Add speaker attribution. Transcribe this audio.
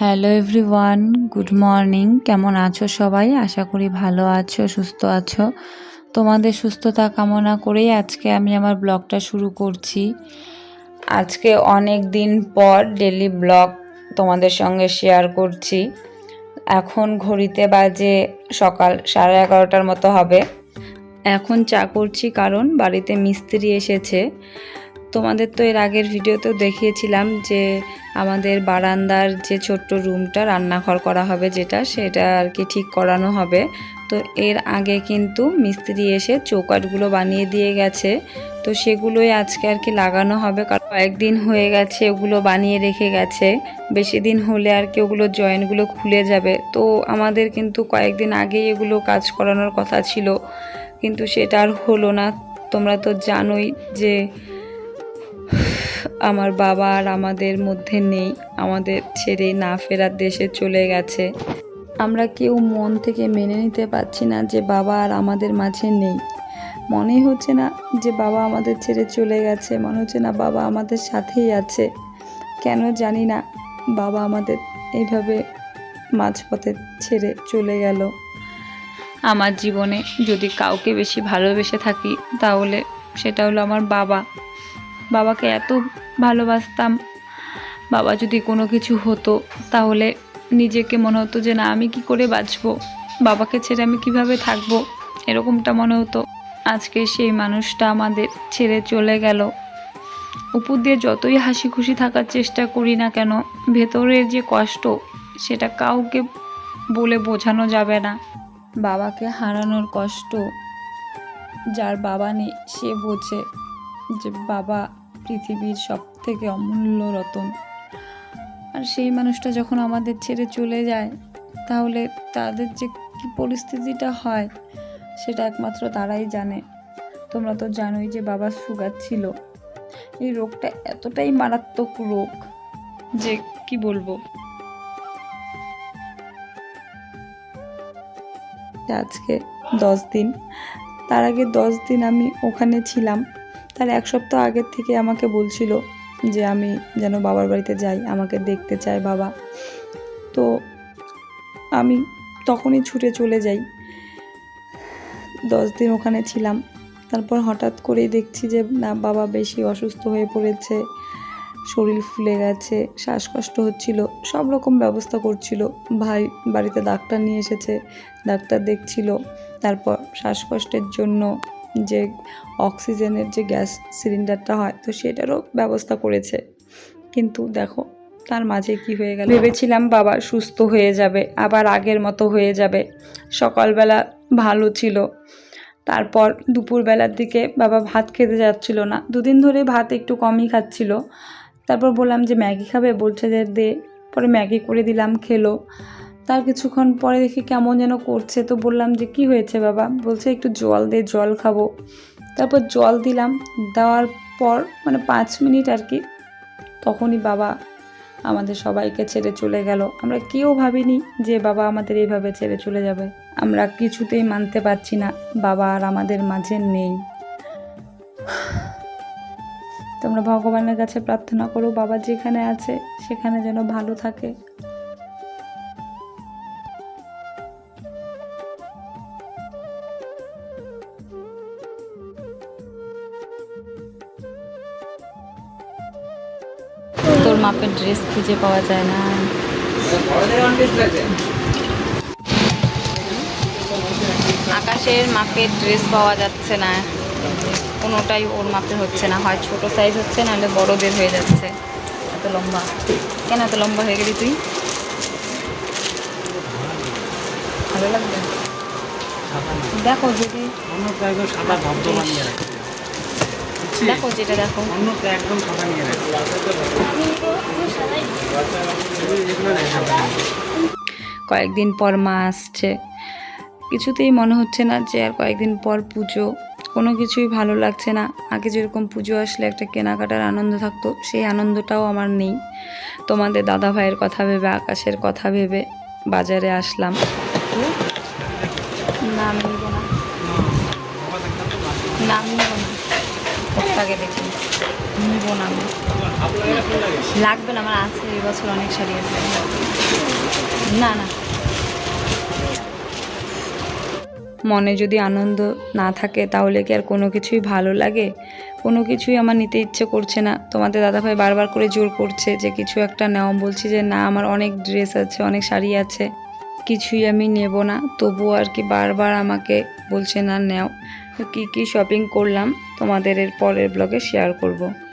Speaker 1: Hello everyone good morning কেমন আছো সবাই? আশা করি ভালো আছো, সুস্থ আছো। তোমাদের সুস্থতা কামনা করেই আজকে আমি আমার ব্লগটা শুরু করছি। আজকে অনেক দিন পর ডেলি ব্লগ তোমাদের সঙ্গে শেয়ার করছি। এখন ঘড়িতে বাজে সকাল সাড়ে এগারোটার মতো হবে। এখন চা করছি কারণ বাড়িতে মিস্ত্রি এসেছে। তোমাদের তো এর আগের ভিডিওতেও দেখিয়েছিলাম যে আমাদের বারান্দার যে ছোট্ট রুমটা রান্নাঘর করা হবে যেটা, সেটা আর কি ঠিক করানো হবে। তো এর আগে কিন্তু মিস্ত্রি এসে চৌকাটগুলো বানিয়ে দিয়ে গেছে। তো সেগুলোই আজকে আর কি লাগানো হবে, কারণ কয়েকদিন হয়ে গেছে ওগুলো বানিয়ে রেখে গেছে। বেশি দিন হলে আর কি ওগুলো জয়েন্টগুলো খুলে যাবে। তো আমাদের কিন্তু কয়েকদিন আগেই এগুলো কাজ করানোর কথা ছিল, কিন্তু সেটা আর হলো না। তোমরা তো জানোই যে আমার বাবা আর আমাদের মধ্যে নেই। আমাদের ছেড়ে না ফেরার দেশে চলে গেছে। আমরা কেউ মন থেকে মেনে নিতে পারছি না যে বাবা আর আমাদের মাঝে নেই। মনেই হচ্ছে না যে বাবা আমাদের ছেড়ে চলে গেছে। মনে হচ্ছে না বাবা আমাদের সাথেই আছে। কেন জানি না বাবা আমাদের এইভাবে মাঝপথে ছেড়ে চলে গেল। আমার জীবনে যদি কাউকে বেশি ভালোবেসে থাকি, তাহলে সেটা হলো আমার বাবা। বাবাকে এত ভালোবাসতাম। বাবা যদি কোনো কিছু হতো, তাহলে নিজেকে মনে হতো যে, না, আমি কি করে বাঁচবো? বাবাকে ছেড়ে আমি কীভাবে থাকব? এরকমটা মনে হতো। আজকে সেই মানুষটা আমাদের ছেড়ে চলে গেল। উপর দিয়ে যতই হাসি খুশি থাকার চেষ্টা করি না কেন, ভেতরের যে কষ্ট, সেটা কাউকে বলে বোঝানো যাবে না। বাবাকে হারানোর কষ্ট, যার বাবা নেই, সে বোঝে যে, বাবা পৃথিবীর সব থেকে অমূল্য রতন। আর সেই মানুষটা যখন আমাদের ছেড়ে চলে যায়, তাহলে তাদের যে কী পরিস্থিতিটা হয়, সেটা একমাত্র তারাই জানে। তোমরা তো জানোই যে বাবার সুগার ছিল। এই রোগটা এতটাই মারাত্মক রোগ যে কি বলব? আজকে দশ দিন। তার আগে দশ দিন আমি ওখানে ছিলাম। তার এক সপ্তাহ আগের থেকে আমাকে বলছিল যে আমি যেন বাবার বাড়িতে যাই, আমাকে দেখতে চায় বাবা। তো আমি তখনই ছুটে চলে যাই। দশ দিন ওখানে ছিলাম। তারপর হঠাৎ করেই দেখছি যে, না, বাবা বেশি অসুস্থ হয়ে পড়েছে, শরীর ফুলে গেছে, শ্বাসকষ্ট হচ্ছিল, সব রকম ব্যবস্থা করছিল। ভাই বাড়িতে ডাক্তার নিয়ে এসেছে, ডাক্তার দেখছিল, তারপর শ্বাসকষ্টের জন্য যে অক্সিজেনের যে গ্যাস সিলিন্ডারটা হয়, তো সেটারও ব্যবস্থা করেছে। কিন্তু দেখো, তার মাঝে কি হয়ে গেল? ভেবেছিলাম বাবা সুস্থ হয়ে যাবে, আবার আগের মতো হয়ে যাবে। সকালবেলা ভালো ছিল। তারপর দুপুরবেলার দিকে বাবা ভাত খেতে যাচ্ছিল না। দুদিন ধরে ভাত একটু কমই খাচ্ছিল। তারপর বললাম যে, ম্যাগি খাবে? বলছে যে, দে। পরে ম্যাগি করে দিলাম, খেলো। তার কিছুক্ষণ পরে দেখি কেমন যেন করছে। তো বললাম যে, কি হয়েছে বাবা? বলছে, একটু জল দে, জল খাব। তারপর জল দিলাম। দেওয়ার পর মানে পাঁচ মিনিট আর কি, তখনই বাবা আমাদের সবাইকে ছেড়ে চলে গেল। আমরা কেউ ভাবিনি যে বাবা আমাদের এইভাবে ছেড়ে চলে যাবে। আমরা কিছুতেই মানতে পারছি না, বাবা আর আমাদের মাঝে নেই। তোমরা ভগবানের কাছে প্রার্থনা করো, বাবা যেখানে আছে সেখানে যেন ভালো থাকে। মাপের ড্রেস খুঁজে পাওয়া যায় না। আকাশের মাপের ড্রেস পাওয়া যাচ্ছে না। কোনোটাই ওর মাপের হচ্ছে না। হয় ছোট সাইজ হচ্ছে, নাহলে বড়দের হয়ে যাচ্ছে। এত লম্বা। কেন এত লম্বা হয়ে গেলি তুই? ভালো লাগবে? দেখো যদি দেখো যেটা দেখো।
Speaker 2: অন্যটা একদম সাদা নিয়ে
Speaker 1: কয়েকদিন পর মা আসছে। কিছুতেই মনে হচ্ছে না যে আর কয়েকদিন পর পুজো। কোনো কিছুই ভালো লাগছে না। আগে যেরকম পুজো আসলে একটা কেনাকাটার আনন্দ থাকতো সেই আনন্দটাও আমার নেই। তোমাদের দাদা ভাইয়ের কথা ভেবে আকাশের কথা ভেবে বাজারে আসলাম। না আমি নিব না। না আমি নিব ওটাকে দেখি। নিব না আমি। লাগবে না, আমার আছে এবছর অনেক শাড়ি আছে। না না। মনে যদি আনন্দ না থাকে, তাহলে কি আর কোনো কিছুই ভালো লাগে? কোনো কিছুই আমার নিতে ইচ্ছে করছে না। তোমাদের দাদাভাই বারবার করে জোর করছে যে কিছু একটা নেওয়া বলছি যে, না, আমার অনেক ড্রেস আছে, অনেক শাড়ি আছে। কিছুই আমি নেব না। তবুও আর কি বারবার আমাকে বলছে, না, নেও। কী কি শপিং করলাম তোমাদের এর পরের ব্লগে শেয়ার করব।